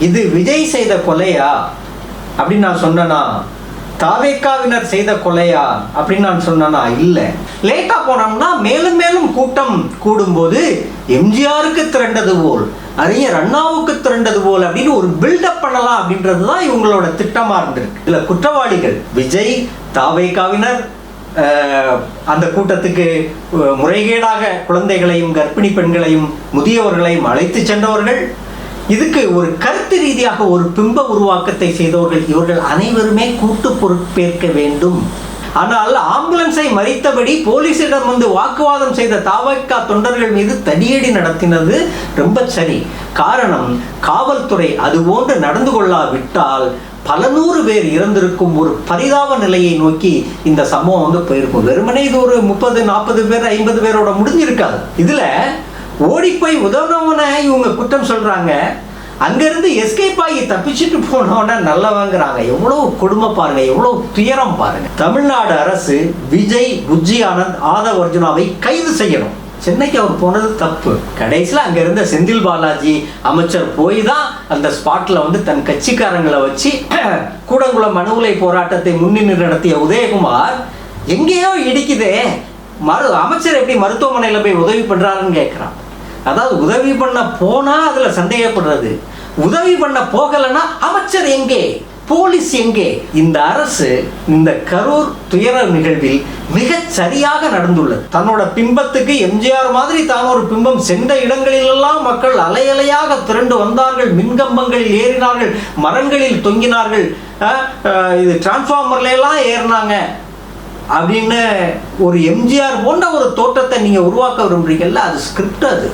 இது விஜய் செய்த கொலையா? அப்படின்னு நான் சொன்னேனா? தாவேக்காவினர் செய்த கொலையா? அப்படின்னு நான் சொன்னேனா? இல்லை. லேட்டா போனோம்னா மேலும் மேலும் கூட்டம் கூடும்போது எம்ஜிஆருக்கு திரண்டது போல் அறிஞர் அண்ணாவுக்கு திரண்டது போல் அப்படின்னு ஒரு பில்டப் பண்ணலாம் அப்படின்றது தான் இவங்களோட திட்டமா இருந்திருக்கு. இதில் குற்றவாளிகள் விஜய் தாவேக்காவினர் அந்த கூட்டத்துக்கு முறைகேடாக குழந்தைகளையும் கர்ப்பிணி பெண்களையும் முதியவர்களையும் அழைத்து சென்றவர்கள் இதுக்கு ஒரு கருத்து ரீதியாக ஒரு பிம்ப உருவாக்கத்தை செய்தவர்கள் இவர்கள் அனைவருமே கூட்டு பொறுப்பேற்க வேண்டும். ஆனால் ஆம்புலன்ஸை மறித்தபடி போலீசிடம் வந்து வாக்குவாதம் செய்த தாவக்கா தொண்டர்கள் மீது தடியடி நடத்தினது ரொம்ப சரி. காரணம் காவல்துறை அதுபோன்று நடந்து கொள்ளாவிட்டால் பல நூறு பேர் இறந்திருக்கும் ஒரு பரிதாப நிலையை நோக்கி இந்த சம்பவம் வந்து போயிருக்கும். வெறுமனே இது ஒரு முப்பது நாற்பது பேர் ஐம்பது பேரோட முடிஞ்சிருக்காது. இதுல ஓடி போய் உதவுனவன இவங்க குற்றம் சொல்கிறாங்க அங்கேருந்து எஸ்கேப் ஆகி தப்பிச்சுட்டு போனவன நல்லவங்கிறாங்க. எவ்வளோ கொடுமை பாருங்க எவ்வளோ துயரம் பாருங்க. தமிழ்நாடு அரசு விஜய் புஜ்ஜி ஆனந்த் ஆதவ் அர்ஜுனாவை கைது செய்யணும். சென்னைக்கு அவர் போனது தப்பு. கடைசியில் அங்கே இருந்த செந்தில் பாலாஜி அமைச்சர் போய் தான் அந்த ஸ்பாட்டில் வந்து தன் கட்சிக்காரங்களை வச்சு கூடங்குளம் மனுவுலை போராட்டத்தை முன்னின்று நடத்திய உதயகுமார் எங்கேயோ இடிக்குதே. மரு அமைச்சர் எப்படி மருத்துவமனையில் போய் உதவி பண்ணுறாருன்னு கேட்குறான் அதாவது உதவி பண்ண போனா அதுல சந்தேகப்படுறது. உதவி பண்ண போகலைன்னா அமைச்சர் எங்கே? போலீஸ் எங்கே? இந்த அரசு இந்த கரூர் துயர நிகழ்வில் மிக சரியாக நடந்துள்ளது. தன்னோட பிம்பத்துக்கு எம்ஜிஆர் மாதிரி தான் ஒரு பிம்பம் சென்ற இடங்களிலெல்லாம் மக்கள் அலையலையாக திரண்டு வந்தார்கள். மின்கம்பங்களில் ஏறினார்கள் மரங்களில் தொங்கினார்கள். இது டிரான்ஸ்ஃபார்மர்ல எல்லாம் ஏறினாங்க. அப்படின்னு ஒரு எம்ஜிஆர் போன்ற ஒரு தோற்றத்தை நீங்க உருவாக்க விரும்புறீங்கல்ல? அது ஸ்கிரிப்ட் அது.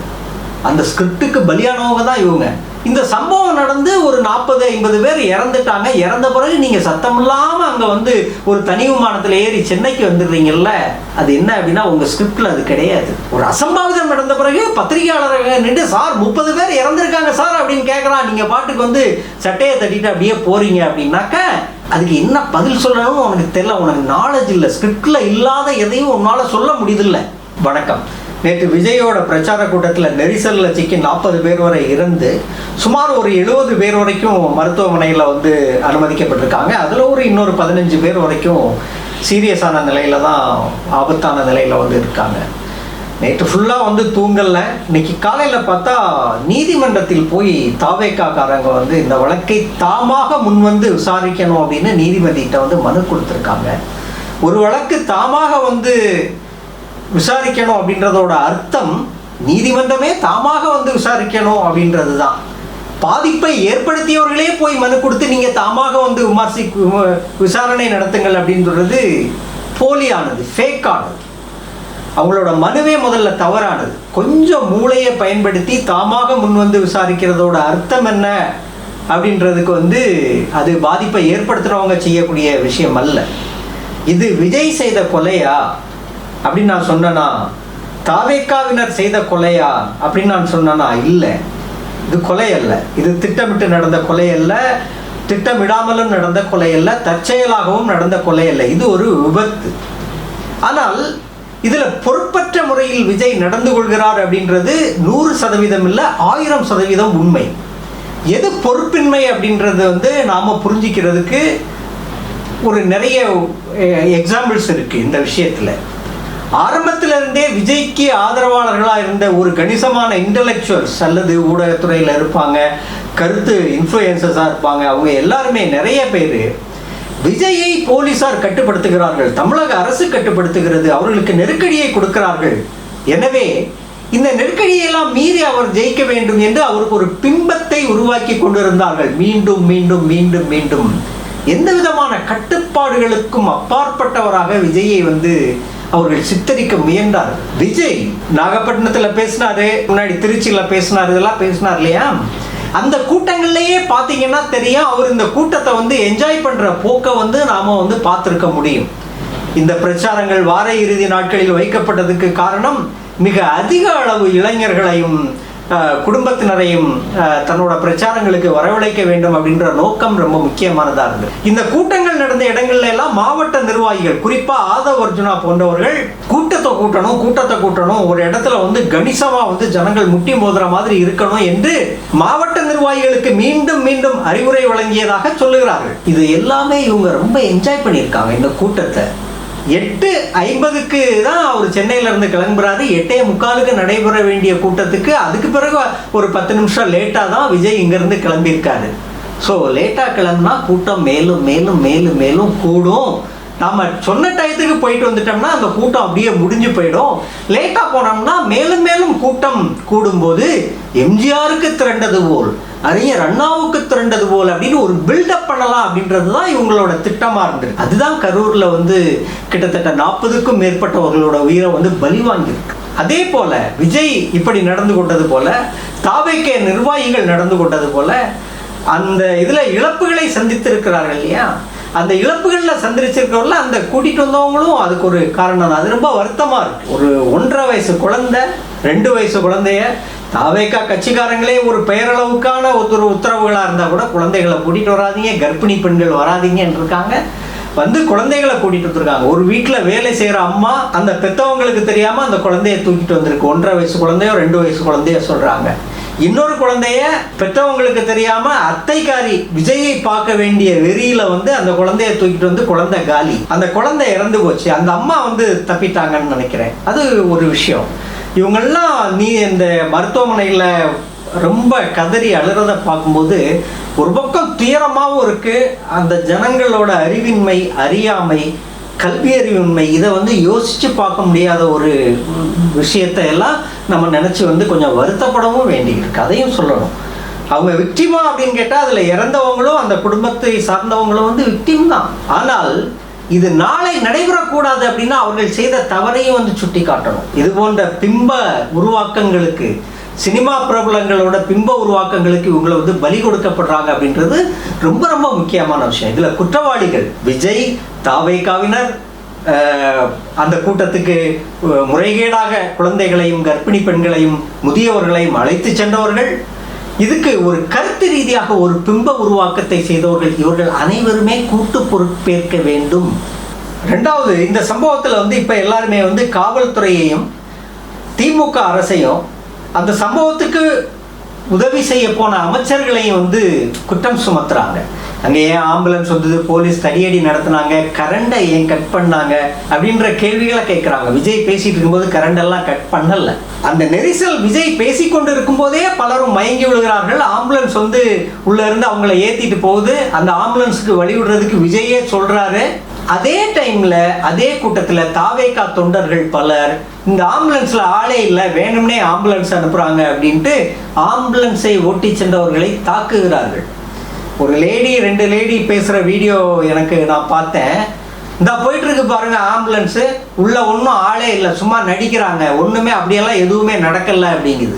அந்த ஸ்கிரிப்டுக்கு பலியானவங்க தான் இவங்க. இந்த சம்பவம் நடந்து ஒரு நாற்பது ஐம்பது பேர் இறந்துட்டாங்க. இறந்த பிறகு நீங்கள் சத்தம் இல்லாமல் அங்கே வந்து ஒரு தனி விமானத்தில் ஏறி சென்னைக்கு வந்துடுறீங்கல்ல அது என்ன அப்படின்னா உங்கள் ஸ்கிரிப்டில் அது கிடையாது. ஒரு அசம்பாவிதம் நடந்த பிறகு பத்திரிகையாளர்கள் நின்று சார் முப்பது பேர் இறந்துருக்காங்க சார் அப்படின்னு கேட்குறான் நீங்கள் பாட்டுக்கு வந்து சட்டையை தட்டிட்டு அப்படியே போகிறீங்க அப்படின்னாக்க அதுக்கு என்ன பதில் சொல்லணும்னு உனக்கு தெரியல. உனக்கு நாலேஜ் இல்லை. ஸ்கிரிப்டில் இல்லாத எதையும் உன்னால் சொல்ல முடியுதில்ல. வணக்கம். நேற்று விஜயோட பிரச்சார கூட்டத்தில் நெரிசலில் சிக்கி நாற்பது பேர் வரை இருந்து சுமார் ஒரு எழுபது பேர் வரைக்கும் மருத்துவமனையில் வந்து அனுமதிக்கப்பட்டிருக்காங்க. அதில் ஒரு இன்னொரு பதினஞ்சு பேர் வரைக்கும் சீரியஸான நிலையில தான் ஆபத்தான நிலையில் வந்து இருக்காங்க. நேற்று ஃபுல்லாக வந்து தூங்கல. இன்னைக்கு காலையில் பார்த்தா நீதிமன்றத்தில் போய் தாவேக்காக்காரங்க வந்து இந்த வழக்கை தாமாக முன்வந்து விசாரிக்கணும் அப்படின்னு நீதிபதிகிட்ட வந்து மனு கொடுத்துருக்காங்க. ஒரு வழக்கு தாமாக வந்து விசாரிக்கணும் அப்படின்றதோட அர்த்தம் நீதிமன்றமே தாமாக வந்து விசாரிக்கணும் அப்படின்றது தான் பாதிப்பை ஏற்படுத்தியவர்களே போய் மனு கொடுத்து நீங்கள் தாமாக வந்து விமர்சி விசாரணை நடத்துங்கள் அப்படின்றது போலியானது ஃபேக்கானது அவங்களோட மனுவே முதல்ல தவறானது. கொஞ்சம் மூளையை பயன்படுத்தி தாமாக முன் வந்து விசாரிக்கிறதோட அர்த்தம் என்ன அப்படின்றதுக்கு வந்து அது பாதிப்பை ஏற்படுத்துகிறவங்க செய்யக்கூடிய விஷயம் அல்ல. இது விஜய் செய்த கொலையா? அப்படின்னு நான் சொன்னேன்னா தாவேக்காவினர் செய்த கொலையா? அப்படின்னு நான் சொன்னேன்னா இல்லை. இது கொலை அல்ல இது திட்டமிட்டு நடந்த கொலை அல்ல திட்டமிடாமலும் நடந்த கொலை அல்ல தற்செயலாகவும் நடந்த கொலை அல்ல இது ஒரு விபத்து. ஆனால் இதில் பொறுப்பற்ற முறையில் விஜய் நடந்து கொள்கிறார் அப்படின்றது நூறு சதவீதம் இல்லை ஆயிரம் சதவீதம் உண்மை. எது பொறுப்பின்மை அப்படின்றது வந்து நாம் புரிஞ்சிக்கிறதுக்கு ஒரு நிறைய எக்ஸாம்பிள்ஸ் இருக்குது இந்த விஷயத்தில். ஆரம்பத்திலிருந்தே விஜய்க்கு ஆதரவாளர்களாக இருந்த ஒரு கணிசமான இன்டலெக்சுவல்ஸ் அல்லது ஊடகத்துறையில் இருப்பாங்க கருத்து இன்ஃப்ளூயன்சஸாக இருப்பாங்க அவங்க எல்லாருமே நிறைய பேர் விஜயை போலீசார் கட்டுப்படுத்துகிறார்கள் தமிழக அரசு கட்டுப்படுத்துகிறது அவர்களுக்கு நெருக்கடியை கொடுக்கிறார்கள். எனவே இந்த நெருக்கடியெல்லாம் மீறி அவர் ஜெயிக்க வேண்டும் என்று அவருக்கு ஒரு பிம்பத்தை உருவாக்கி கொண்டிருந்தார்கள். மீண்டும் மீண்டும் மீண்டும் மீண்டும். எந்த விதமான கட்டுப்பாடுகளுக்கும் அப்பாற்பட்டவராக விஜயை வந்து அவர்கள் சித்தரிக்க முயன்றார். விஜய் நாகப்பட்டினத்துல பேசினாரு முன்னாடி திருச்சியில பேசினார் இதெல்லாம் பேசினார் இல்லையா? அந்த கூட்டங்கள்லயே பாத்தீங்கன்னா தெரியும் அவர் இந்த கூட்டத்தை வந்து என்ஜாய் பண்ற போக்கை வந்து நாம வந்து பார்த்துருக்க முடியும். இந்த பிரச்சாரங்கள் வார இறுதி நாட்களில் வைக்கப்பட்டதுக்கு காரணம் மிக அதிக அளவு இளைஞர்களையும் குடும்பத்தினரையும் தன்னோட பிரச்சாரங்களுக்கு வரவழைக்க வேண்டும் அப்படின்ற நோக்கம் ரொம்ப முக்கியமானதாக இருந்தது. இந்த கூட்டங்கள் நடந்த நடந்த இடங்கள்ல எல்லாம் மாவட்ட நிர்வாகிகள் குறிப்பா ஆதவ அர்ஜுனா போன்றவர்கள் கூட்டத்தை கூட்டணும் கூட்டத்தை கூட்டணும் ஒரு இடத்துல வந்து கணிசமா வந்து ஜனங்கள் முட்டி மோதுற மாதிரி இருக்கணும் என்று மாவட்ட நிர்வாகிகளுக்கு மீண்டும் மீண்டும் அறிவுரை வழங்கியதாக சொல்லுகிறார்கள். இது எல்லாமே இவங்க ரொம்ப என்ஜாய் பண்ணியிருக்காங்க இந்த கூட்டத்தை. எட்டு ஐம்பதுக்கு தான் அவர் சென்னையில இருந்து கிளம்புறாரு. எட்டே முக்காலுக்கு நடைபெற வேண்டிய கூட்டத்துக்கு அதுக்கு பிறகு ஒரு பத்து நிமிஷம் லேட்டாக தான் விஜய் இங்கேருந்து கிளம்பியிருக்காரு. ஸோ லேட்டாக கிளம்புனா கூட்டம் மேலும் மேலும் மேலும் மேலும் கூடும். நம்ம சொன்ன டயத்துக்கு போயிட்டு வந்துட்டோம்னா அந்த கூட்டம் அப்படியே முடிஞ்சு போயிடும். லேட்டாக போனோம்னா மேலும் மேலும் கூட்டம் கூடும்போது எம்ஜிஆருக்கு திரண்டது போல் அறிஞர் அண்ணாவுக்கு திரண்டது போல் அப்படின்னு ஒரு பில்டப் பண்ணலாம் அப்படின்றது தான் இவங்களோட திட்டமாக இருந்தது. அதுதான் கரூரில் வந்து கிட்டத்தட்ட நாற்பதுக்கும் மேற்பட்டவர்களோட உயிரை வந்து பலி வாங்கியிருக்கு. அதே போல விஜய் இப்படி நடந்து கொண்டது போல தாவைக்கே நிர்வாகிகள் நடந்து கொண்டது போல அந்த இதில் இழப்புகளை சந்தித்திருக்கிறார்கள் இல்லையா? அந்த இழப்புகளில் சந்திச்சிருக்கிறவங்கள அந்த கூட்டிட்டு வந்தவங்களும் அதுக்கு ஒரு காரணம் தான். அது ரொம்ப வருத்தமாக இருக்குது ஒரு ஒன்றரை வயசு குழந்தை ரெண்டு வயசு குழந்தைய தாவேக்கா கட்சிக்காரங்களே ஒரு பெயரளவுக்கான ஒரு உத்தரவுகளாக இருந்தால் கூட குழந்தைகளை கூட்டிகிட்டு வராதீங்க கர்ப்பிணி பெண்கள் வராதீங்கன்னு இருக்காங்க வந்து குழந்தைகளை கூட்டிகிட்டு வந்திருக்காங்க. ஒரு வீட்டில் வேலை செய்கிற அம்மா அந்த பெத்தவங்களுக்கு தெரியாமல் அந்த குழந்தைய தூக்கிட்டு வந்திருக்கு. ஒன்றரை வயசு குழந்தையோ ரெண்டு வயசு குழந்தையோ சொல்கிறாங்க இன்னொரு குழந்தைய பெற்றவங்களுக்கு தெரியாம அத்தைக்காரி விஜயை பார்க்க வேண்டிய வெறியில வந்து அந்த குழந்தைய தூக்கிட்டு வந்து குழந்தை காலி. அந்த குழந்தை இறந்து போச்சு. அந்த அம்மா வந்து தப்பிட்டாங்கன்னு நினைக்கிறேன். அது ஒரு விஷயம். இவங்கெல்லாம் நீ இந்த மருத்துவமனையில் ரொம்ப கதறி அழுறத பார்க்கும்போது ஒரு பக்கம் துயரமாகவும் இருக்கு. அந்த ஜனங்களோட அறிவின்மை அறியாமை கல்வி அறிவின்மை இதை வந்து யோசிச்சு பார்க்க முடியாத ஒரு விஷயத்தை எல்லாம் நம்ம நினச்சி வந்து கொஞ்சம் வருத்தப்படவும் வேண்டியிருக்கு. அதையும் சொல்லணும். அவங்க விக்டிமா அப்படின்னு கேட்டால் அதில் இறந்தவங்களும் அந்த குடும்பத்தை சார்ந்தவங்களும் வந்து விக்டிம் தான். ஆனால் இது நாளை நடைபெறக்கூடாது அப்படின்னா அவர்கள் செய்த தவறையும் வந்து சுட்டி காட்டணும் இது போன்ற பிம்ப உருவாக்கங்களுக்கு சினிமா பிரபலங்களோட பிம்ப உருவாக்கங்களுக்கு இவங்களை வந்து பலி கொடுக்கப்படுறாங்க அப்படின்றது ரொம்ப ரொம்ப முக்கியமான விஷயம். இதில் குற்றவாளிகள் விஜய் தாவைக்காவினர் அந்த கூட்டத்துக்கு முறைகேடாக குழந்தைகளையும் கர்ப்பிணி பெண்களையும் முதியவர்களையும் அழைத்து சென்றவர்கள் இதுக்கு ஒரு கருத்து ரீதியாக ஒரு பிம்ப உருவாக்கத்தை செய்தவர்கள் இவர்கள் அனைவருமே கூட்டு பொறுப்பேற்க வேண்டும். ரெண்டாவது இந்த சம்பவத்தில் வந்து இப்போ எல்லாருமே வந்து காவல்துறையையும் திமுக அரசையும் அந்த சம்பவத்துக்கு உதவி செய்ய போன அமைச்சர்களையும் வந்து குற்றம் சுமத்துறாங்க. அங்கே ஏன் ஆம்புலன்ஸ் வந்தது? போலீஸ் தடியடி நடத்தினாங்க. கரண்டை ஏன் கட் பண்ணாங்க? அப்படின்ற கேள்விகளை கேட்குறாங்க. விஜய் பேசிட்டு இருக்கும்போது கரண்டெல்லாம் கட் பண்ணல. அந்த நெரிசல் விஜய் பேசிக்கொண்டு இருக்கும்போதே பலரும் மயங்கி விழுகிறார்கள். ஆம்புலன்ஸ் வந்து உள்ளே இருந்து அவங்கள ஏற்றிட்டு போகுது. அந்த ஆம்புலன்ஸுக்கு வழி விடுறதுக்கு விஜயே சொல்கிறாரு அதே டைமில் அதே கூட்டத்தில் தாவேக்கா தொண்டர்கள் பலர் இந்த ஆம்புலன்ஸில் ஆளே இல்லை வேணும்னே ஆம்புலன்ஸ் அனுப்புகிறாங்க அப்படின்ட்டு ஆம்புலன்ஸை ஓட்டி சென்றவர்களை தாக்குகிறார்கள். ஒரு லேடி ரெண்டு லேடி பேசுகிற வீடியோ எனக்கு நான் பார்த்தேன். இந்த போயிட்டு இருக்கு பாருங்க ஆம்புலன்ஸு உள்ளே ஒன்றும் ஆளே இல்லை சும்மா நடிக்கிறாங்க. ஒன்றுமே அப்படியெல்லாம் எதுவுமே நடக்கலை அப்படிங்குது.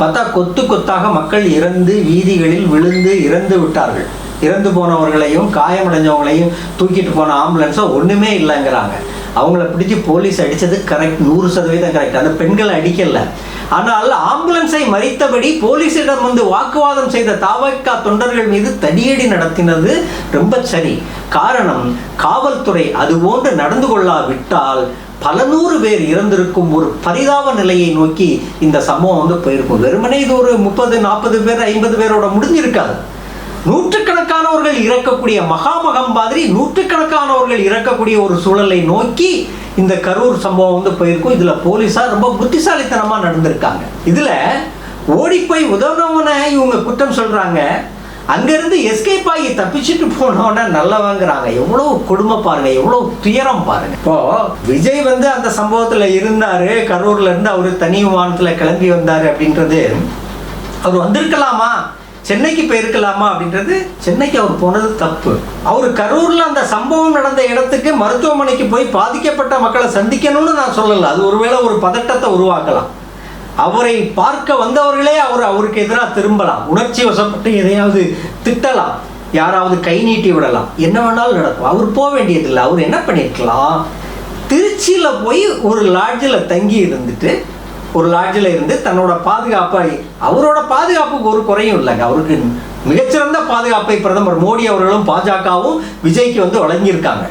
பார்த்தா கொத்து கொத்தாக மக்கள் இறந்து வீதிகளில் விழுந்து இறந்து விட்டார்கள். இறந்து போனவர்களையும் காயமடைஞ்சவங்களையும் தூக்கிட்டு போன ஆம்புலன்ஸோ ஒன்றுமே இல்லைங்கிறாங்க. அவங்கள பிடிச்சி போலீஸ் அடித்தது கரெக்ட் நூறு சதவீதம் கரெக்ட் அந்த பெண்களை அடிக்கல. ஆனால் ஆம்புலன்ஸை மறித்தபடி போலீசிடம் வந்து வாக்குவாதம் செய்த தாவக்கா தொண்டர்கள் மீது தடியடி நடத்தினது ரொம்ப சரி. காரணம் காவல்துறை அதுபோன்று நடந்து கொள்ளாவிட்டால் பல நூறு பேர் இறந்திருக்கும் ஒரு பரிதாப நிலையை நோக்கி இந்த சம்பவம் வந்து போயிருக்கும். வெறுமனே இது ஒரு முப்பது நாற்பது பேர் ஐம்பது பேரோட முடிஞ்சிருக்காது. நூற்றுக்கணக்கானவர்கள் இறக்கக்கூடிய மகாமகம் மாதிரி நூற்றுக்கணக்கானவர்கள் இறக்கக்கூடிய ஒரு சூழலை நோக்கி இந்த கரூர் சம்பவம் வந்து போயிருக்கும். இதில் போலீஸார் ரொம்ப புத்திசாலித்தனமாக நடந்திருக்காங்க. இதில் ஓடிப்போய் உதவுனவனை இவங்க குற்றம் சொல்கிறாங்க அங்கேருந்து எஸ்கேப் ஆகி தப்பிச்சுட்டு போனவன நல்லவங்கிறாங்க. எவ்வளோ கொடுமை பாருங்க எவ்வளோ துயரம் பாருங்க. இப்போ விஜய் வந்து அந்த சம்பவத்தில் இருந்தார். கரூர்ல இருந்து அவர் தனி விமானத்தில் கிளம்பி வந்தார் அப்படின்றது. அவர் வந்திருக்கலாமா? சென்னைக்கு போயிருக்கலாமா அப்படின்றது சென்னைக்கு அவர் போனது தப்பு. அவர் கரூரில் அந்த சம்பவம் நடந்த இடத்துக்கு மருத்துவமனைக்கு போய் பாதிக்கப்பட்ட மக்களை சந்திக்கணும்னு நான் சொல்லலை. அது ஒருவேளை ஒரு பதட்டத்தை உருவாக்கலாம். அவரை பார்க்க வந்தவர்களே அவர் அவருக்கு எதிராக திரும்பலாம். உணர்ச்சி வசப்பட்டு எதையாவது திட்டலாம். யாராவது கை நீட்டி விடலாம். என்ன வேணாலும் நடக்கும். அவர் போக வேண்டியதில்லை. அவர் என்ன பண்ணியிருக்கலாம் திருச்சியில் போய் ஒரு லாட்ஜில் தங்கி இருந்துட்டு ஒரு லாட்ஜில் இருந்து தன்னோட பாதுகாப்பை அவரோட பாதுகாப்புக்கு ஒரு குறையும் இல்லைங்க. அவருக்கு மிகச்சிறந்த பாதுகாப்பை பிரதமர் மோடி அவர்களும் பாஜகவும் விஜய்க்கு வந்து வழங்கியிருக்காங்க.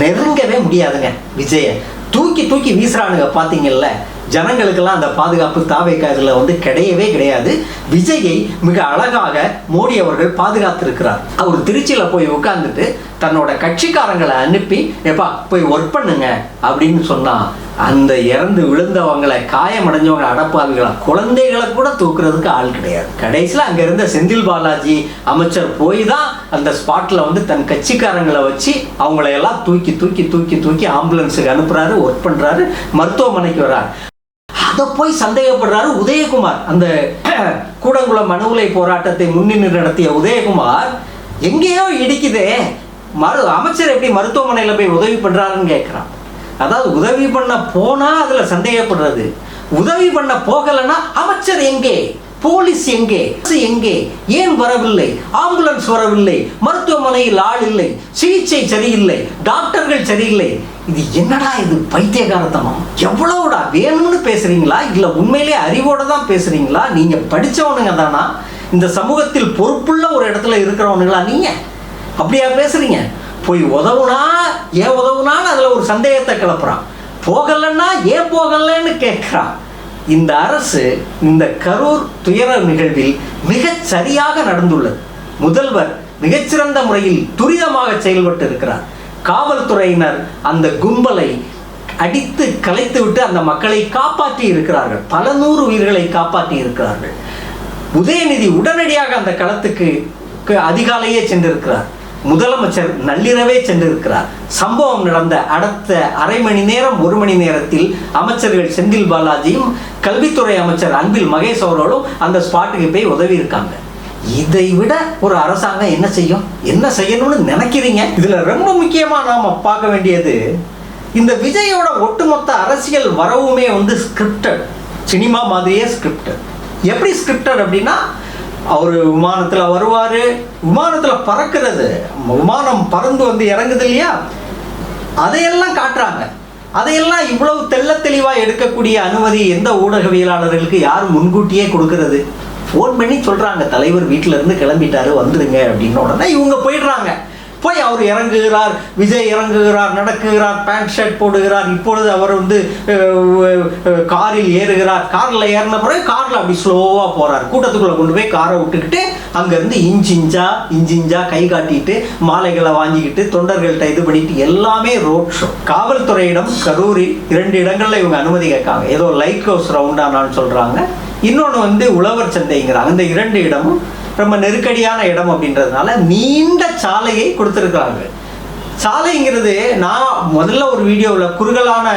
நெருங்கவே முடியாதுங்க விஜயை. தூக்கி தூக்கி வீசுறானுங்க பார்த்தீங்கல்ல ஜனங்களுக்கெல்லாம் அந்த பாதுகாப்பு தாவேக்கா இதில் வந்து கிடையவே கிடையாது. விஜயை மிக அழகாக மோடி அவர்கள் பாதுகாத்திருக்கிறார். அவர் திருச்சியில் போய் உட்காந்துட்டு தன்னோட கட்சிக்காரங்களை அனுப்பி எப்பா போய் ஒர்க் பண்ணுங்க அப்படின்னு சொன்னான் அந்த இறந்து விழுந்தவங்களை காயமடைஞ்சவங்க அடப்பாவிகளா குழந்தைகளை கூட தூக்குறதுக்கு ஆள் கிடையாது. கடைசியில் அங்கே இருந்த செந்தில் பாலாஜி அமைச்சர் போய் தான் அந்த ஸ்பாட்டில் வந்து தன் கட்சிக்காரங்களை வச்சு அவங்கள எல்லாம் தூக்கி தூக்கி தூக்கி தூக்கி ஆம்புலன்ஸுக்கு அனுப்புறாரு ஒர்க் பண்ணுறாரு மருத்துவமனைக்கு வர்றாரு. அதை போய் சந்தேகப்படுறாரு உதயகுமார். அந்த கூடங்குளம் மனு உலை போராட்டத்தை முன்னின்று நடத்திய உதயகுமார் எங்கேயோ இடிக்குதே மரு அமைச்சர் எப்படி மருத்துவமனையில் போய் உதவி பண்ணுறாருன்னு கேட்குறான் அதாவது உதவி பண்ண போனால் அதில் சந்தேகப்படுறது. உதவி பண்ண போகலைன்னா அமைச்சர் எங்கே? போலீஸ் எங்கே? எங்கே? ஏன் வரவில்லை? ஆம்புலன்ஸ் வரவில்லை. மருத்துவமனையில் ஆள் இல்லை. சிகிச்சை சரியில்லை. டாக்டர்கள் சரியில்லை. இது என்னடா இது பைத்தியகாரத்தனம்? எவ்வளவுடா? வேணும்னு பேசுறீங்களா? இல்ல உண்மையிலே அறிவோட தான் பேசுறீங்களா? நீங்க படிச்சவனுங்க தானா? இந்த சமூகத்தில் பொறுப்புள்ள ஒரு இடத்துல இருக்கிறவனுங்களா நீங்க? அப்படியா பேசுறீங்க? போய் உதவுனா ஏன் உதவுனான்னு அதில் ஒரு சந்தேகத்தை கிளப்புறான். போகலன்னா ஏன் போகலன்னு கேட்குறான். இந்த அரசு இந்த கரூர் துயர நிகழ்வில் மிகச் சரியாக நடந்துள்ளது. முதல்வர் மிகச்சிறந்த முறையில் துரிதமாக செயல்பட்டு இருக்கிறார். காவல்துறையினர் அந்த கும்பலை அடித்து கலைத்து விட்டு அந்த மக்களை காப்பாற்றி இருக்கிறார்கள். பல நூறு உயிர்களை காப்பாற்றி இருக்கிறார்கள். உதயநிதி உடனடியாக அந்த களத்துக்கு அதிகாலையே சென்றிருக்கிறார். முதலமைச்சர் நள்ளிரவே சென்றிருக்கிறார். சம்பவம் நடந்த அடுத்த அரை மணி நேரம் ஒரு மணி நேரத்தில் அமைச்சர்கள் செந்தில் பாலாஜியும் கல்வித்துறை அமைச்சர் அன்பில் மகேஷ் அவர்களும் அந்த ஸ்பாட்டுக்கு போய் உதவி இருக்காங்க இதை விட ஒரு அரசாங்கம் என்ன செய்யும்? என்ன செய்யணும்னு நினைக்கிறீங்க? இதுல ரொம்ப முக்கியமா நாம பார்க்க வேண்டியது இந்த விஜயோட ஒட்டுமொத்த அரசியல் வரவுமே வந்து ஸ்கிரிப்டட் சினிமா மாதிரியே ஸ்கிரிப்டட் எப்படி ஸ்கிரிப்டட் அப்படின்னா அவர் விமானத்தில் வருவார். விமானத்தில் பறக்கிறது. விமானம் பறந்து வந்து இறங்குது இல்லையா? அதையெல்லாம் காட்டுறாங்க. அதையெல்லாம் இவ்வளவு தெள்ள தெளிவாக எடுக்கக்கூடிய அனுமதி எந்த ஊடகவியலாளர்களுக்கு யார் முன்கூட்டியே கொடுக்கறது? ஃபோன் பண்ணி சொல்கிறாங்க தலைவர் வீட்டிலேருந்து கிளம்பிட்டாரு வந்துடுங்க அப்படின்னு உடனே இவங்க போயிடுறாங்க. போய் அவர் இறங்குகிறார் விஜய் இறங்குகிறார் நடக்குகிறார் பேண்ட் ஷர்ட் போடுகிறார். இப்பொழுது அவர் வந்து காரில் ஏறுகிறார். காரில் ஏறின பிறகு காரில் அப்படி ஸ்லோவாக போகிறார் கூட்டத்துக்குள்ளே கொண்டு போய் காரை விட்டுக்கிட்டு அங்கேருந்து இன்ச் இன்ச்சா இன்ச் இன்ச்சா கை காட்டிட்டு மாலைகளை வாங்கிக்கிட்டு தொண்டர்கள்ட்ட இது பண்ணிட்டு எல்லாமே ரோட் ஷோ காவல்துறையிடம் கரூரில் இரண்டு இடங்களில் இவங்க அனுமதி கேட்காங்க. ஏதோ லைட் ஹவுஸ் ரவுண்டானான்னு சொல்கிறாங்க இன்னொன்று வந்து உழவர் சந்தைங்கிறாங்க. இந்த இரண்டு இடமும் ரொம்ப நெருக்கடியான இடம் அப்படின்றதுனால நீண்ட சாலையை கொடுத்துருக்குறாங்க. சாலைங்கிறது நான் முதல்ல ஒரு வீடியோவில் குறுகலான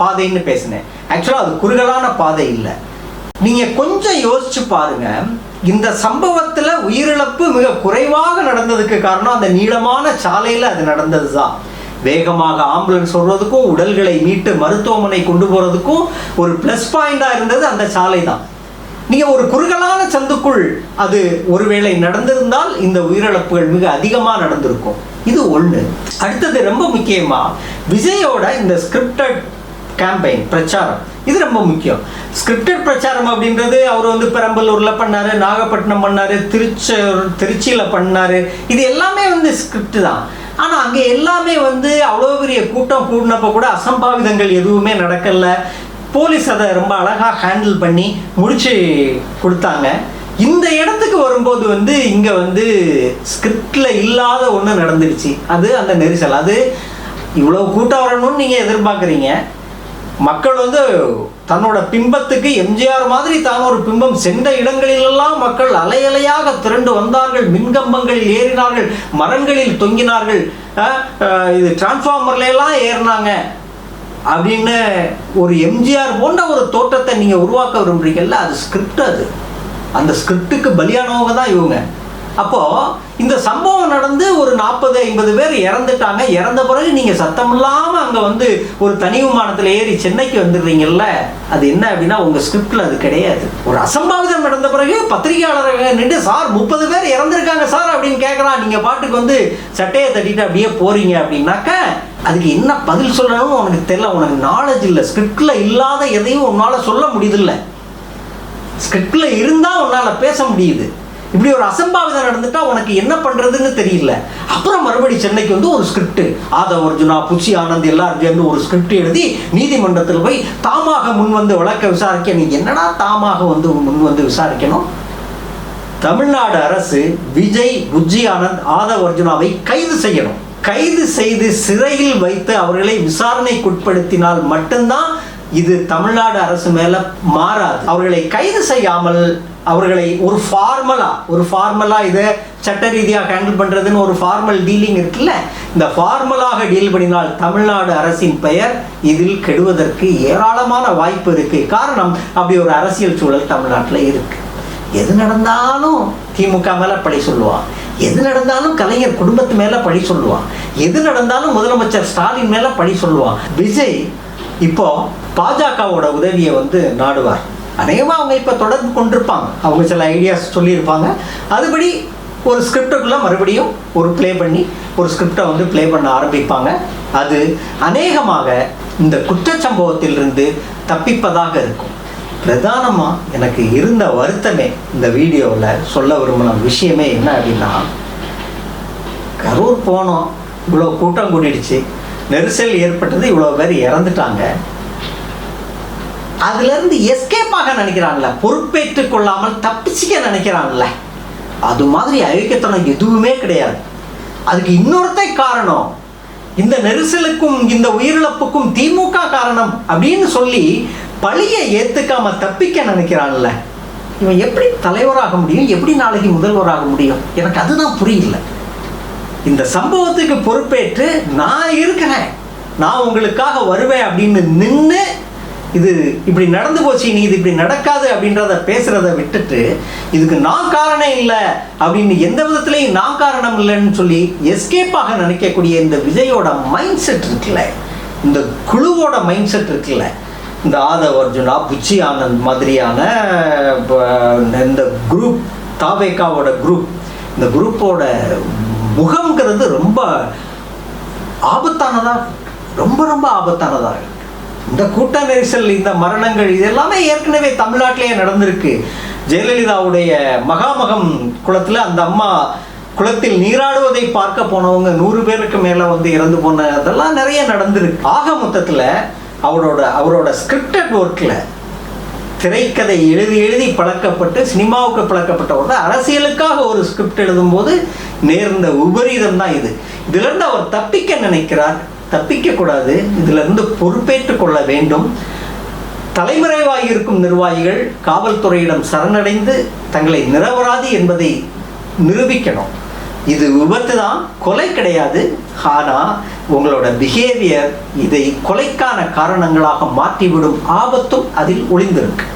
பாதைன்னு பேசினேன். ஆக்சுவலாக அது குறுகலான பாதை இல்லை. நீங்கள் கொஞ்சம் யோசிச்சு பாருங்க. இந்த சம்பவத்தில் உயிரிழப்பு மிக குறைவாக நடந்ததுக்கு காரணம் அந்த நீளமான சாலையில் அது நடந்தது தான் வேகமாக ஆம்புலன்ஸ் வருவதுக்கும் உடல்களை மீட்டு மருத்துவமனை கொண்டு போகிறதுக்கும் ஒரு ப்ளஸ் பாயிண்டாக இருந்தது அந்த சாலை தான் நீங்கள் ஒரு குறுகலான சந்துக்குள் அது ஒருவேளை நடந்திருந்தால் இந்த உயிரிழப்புகள் மிக அதிகமாக நடந்திருக்கும். இது ஒன்று அடுத்தது ரொம்ப முக்கியமாக விஜயோட இந்த ஸ்கிரிப்டட் கேம்பெயின் பிரச்சாரம். இது ரொம்ப முக்கியம். ஸ்கிரிப்டட் பிரச்சாரம் அப்படின்றது அவர் வந்து பெரம்பலூரில் பண்ணார் நாகப்பட்டினம் பண்ணாரு திருச்சூர் திருச்சியில் பண்ணார். இது எல்லாமே வந்து ஸ்கிரிப்ட் தான். ஆனால் அங்கே எல்லாமே வந்து அவ்வளோ பெரிய கூட்டம் கூடினப்போ கூட அசம்பாவிதங்கள் எதுவுமே நடக்கலை. போலீஸ் அதை ரொம்ப அழகாக ஹேண்டில் பண்ணி முடிச்சு கொடுத்தாங்க. இந்த இடத்துக்கு வரும்போது வந்து இங்கே வந்து ஸ்கிரிப்டில் இல்லாத ஒன்று நடந்துடுச்சு. அது அந்த நெரிசல். அது இவ்வளோ கூட்டம் வரணும்னு நீங்கள் எதிர்பார்க்குறீங்க. மக்கள் வந்து தன்னோட பிம்பத்துக்கு எம்ஜிஆர் மாதிரி தான் ஒரு பிம்பம். சென்ற இடங்களிலெல்லாம் மக்கள் அலையலையாக திரண்டு வந்தார்கள். மின்கம்பங்களில் ஏறினார்கள். மரங்களில் தொங்கினார்கள். இது டிரான்ஸ்ஃபார்மர்லாம் ஏறினாங்க. அப்படின்னு ஒரு எம்ஜிஆர் போன்ற ஒரு தோற்றத்தை நீங்கள் உருவாக்க விரும்புறீங்கல்ல அது ஸ்கிரிப்ட் அது. அந்த ஸ்கிரிப்டுக்கு பலியானவங்க தான் இவங்க. அப்போது இந்த சம்பவம் நடந்து ஒரு நாற்பது ஐம்பது பேர் இறந்துட்டாங்க. இறந்த பிறகு நீங்கள் சத்தம் அங்கே வந்து ஒரு தனி விமானத்தில் ஏறி சென்னைக்கு வந்துடுறீங்கல்ல அது என்ன அப்படின்னா உங்கள் ஸ்கிரிப்டில் அது கிடையாது. ஒரு அசம்பாவிதம் நடந்த பிறகு பத்திரிகையாளர்கள் நின்று சார் முப்பது பேர் இறந்துருக்காங்க சார் அப்படின்னு கேட்குறான் நீங்கள் பாட்டுக்கு வந்து சட்டையை தட்டிட்டு அப்படியே போகிறீங்க அப்படின்னாக்க அதுக்கு என்ன பதில் சொல்லணும்னு உனக்கு தெரியல. உனக்கு நாலேஜ் இல்லை. ஸ்கிரிப்டில் இல்லாத எதையும் உன்னால் சொல்ல முடியுதில்ல. ஸ்கிரிப்டில் இருந்தால் உன்னால் பேச முடியுது. இப்படி ஒரு அசம்பாவிதம் நடந்துட்டா உனக்கு என்ன பண்ணுறதுன்னு தெரியல. அப்புறம் மறுபடி சென்னைக்கு வந்து ஒரு ஸ்கிரிப்ட் ஆதவ அர்ஜுனா புச்சி ஆனந்த் எல்லாரும் சேர்ந்து ஒரு ஸ்கிரிப்ட் எழுதி நீதிமன்றத்தில் போய் தாமாக முன் வந்து வழக்க விசாரிக்க. நீ என்னடா தாமாக வந்து முன் வந்து விசாரிக்கணும்? தமிழ்நாடு அரசு விஜய் புஜ்ஜி ஆனந்த் ஆதவ் அர்ஜுனாவை கைது செய்யணும். கைது செய்து சிறையில் வைத்து அவர்களை விசாரணைக்குட்படுத்தினால் மட்டும்தான் இது தமிழ்நாடு அரசு மேல மாறாது. அவர்களை கைது செய்யாமல் அவர்களை ஒரு ஃபார்மலா ஒரு ஃபார்மலா இதை சட்ட ரீதியாக ஹேண்டில் பண்றதுன்னு ஒரு ஃபார்மல் டீலிங் இருக்குல்ல இந்த ஃபார்மலாக டீல் பண்ணினால் தமிழ்நாடு அரசின் பெயர் இதில் கெடுவதற்கு ஏராளமான வாய்ப்பு இருக்கு. காரணம் அப்படி ஒரு அரசியல் சூழல் தமிழ்நாட்டில் இருக்கு. எது நடந்தாலும் திமுக மேல பழி சொல்லுவான். எது நடந்தாலும் கலைஞர் குடும்பத்து மேல பழி சொல்லுவான். எது நடந்தாலும் முதலமைச்சர் ஸ்டாலின் மேல பழி சொல்லுவான். விஜய் இப்போ பாஜகவோட உதவியை வந்து நாடுவார். அநேகமாக அவங்க இப்போ தொடர்பு கொண்டிருப்பாங்க. அவங்க சில ஐடியாஸ் சொல்லியிருப்பாங்க. அதுபடி ஒரு ஸ்கிரிப்டுக்குள்ளே மறுபடியும் ஒரு ப்ளே பண்ணி ஒரு ஸ்கிரிப்டை வந்து ப்ளே பண்ண ஆரம்பிப்பாங்க. அது அநேகமாக இந்த குற்றச்சம்பவத்திலிருந்து தப்பிப்பதாக இருக்கும். பிரதானமாக எனக்கு இருந்த வருத்தமே இந்த வீடியோவில் சொல்ல விரும்பின விஷயமே என்ன அப்படின்னா கரூர் போனோம் இவ்வளோ கூட்டம் கூட்டிடுச்சு நெரிசல் ஏற்பட்டது இவ்வளோ பேர் இறந்துட்டாங்க. அதுலேருந்து எஸ்கேப் ஆக நினைக்கிறான்ல பொறுப்பேற்றுக் கொள்ளாமல் தப்பிச்சிக்க நினைக்கிறான்ல அது மாதிரி ஐக்கியத்தனம் எதுவுமே கிடையாது. அதுக்கு இன்னொருத்த காரணம் இந்த நெரிசலுக்கும் இந்த உயிரிழப்புக்கும் திமுக காரணம் அப்படின்னு சொல்லி பழியை ஏத்துக்காம தப்பிக்க நினைக்கிறான்ல. இவன் எப்படி தலைவராக முடியும்? எப்படி நாளைக்கு முதல்வராக முடியும்? எனக்கு அதுதான் புரியல. இந்த சம்பவத்துக்கு பொறுப்பேற்று நான் இருக்கிறேன். நான் உங்களுக்காக வருவேன் அப்படின்னு நின்று இது இப்படி நடந்து போச்சு நீ இது இப்படி நடக்காது அப்படின்றத பேசுறத விட்டுட்டு இதுக்கு நான் காரணம் இல்லை அப்படின்னு எந்த விதத்துலையும் நான் காரணம் இல்லைன்னு சொல்லி எஸ்கேப்பாக நினைக்கக்கூடிய இந்த விஜயோட மைண்ட் செட் இருக்குல்ல இந்த குழுவோட மைண்ட் செட் இருக்குல்ல இந்த ஆதவ் அர்ஜுனா புச்சி ஆனந்த் மாதிரியான ப- இந்த குரூப் தாவேக்காவோட குரூப் இந்த குரூப்போட முகம்ங்கிறது ரொம்ப ஆபத்தானதா ரொம்ப ரொம்ப ஆபத்தானதா இந்த கூட்ட நெரிசல் இந்த மரணங்கள் இது எல்லாமே ஏற்கனவே தமிழ்நாட்டிலேயே நடந்திருக்கு. ஜெயலலிதாவுடைய மகாமகம் குளத்தில் அந்த அம்மா குளத்தில் நீராடுவதை பார்க்க போனவங்க நூறு பேருக்கு மேலே வந்து இறந்து போன அதெல்லாம் நிறைய நடந்திருக்கு. ஆக மொத்தத்தில் அவரோட அவரோட ஸ்கிரிப்டட் ஒர்க்கில் திரைக்கதை எழுதி எழுதி பழக்கப்பட்டு சினிமாவுக்கு பழக்கப்பட்டவர் தான் அரசியலுக்காக ஒரு ஸ்கிரிப்ட் எழுதும்போது நேர்ந்த உபரீதம் தான் இது. இதிலிருந்து அவர் தப்பிக்க நினைக்கிறார். தப்பிக்கக்கூடாது இதிலிருந்து பொறுப்பேற்று கொள்ள வேண்டும். தலைமறைவாக இருக்கும் நிர்வாகிகள் காவல்துறையிடம் சரணடைந்து தங்களை நிரபராதி என்பதை நிரூபிக்கணும். இது விபத்து தான் கொலை கிடையாது. ஆனால் உங்களோட பிஹேவியர் இதை கொலைக்கான காரணங்களாக மாற்றிவிடும் ஆபத்தும் அதில் ஒளிந்திருக்கு.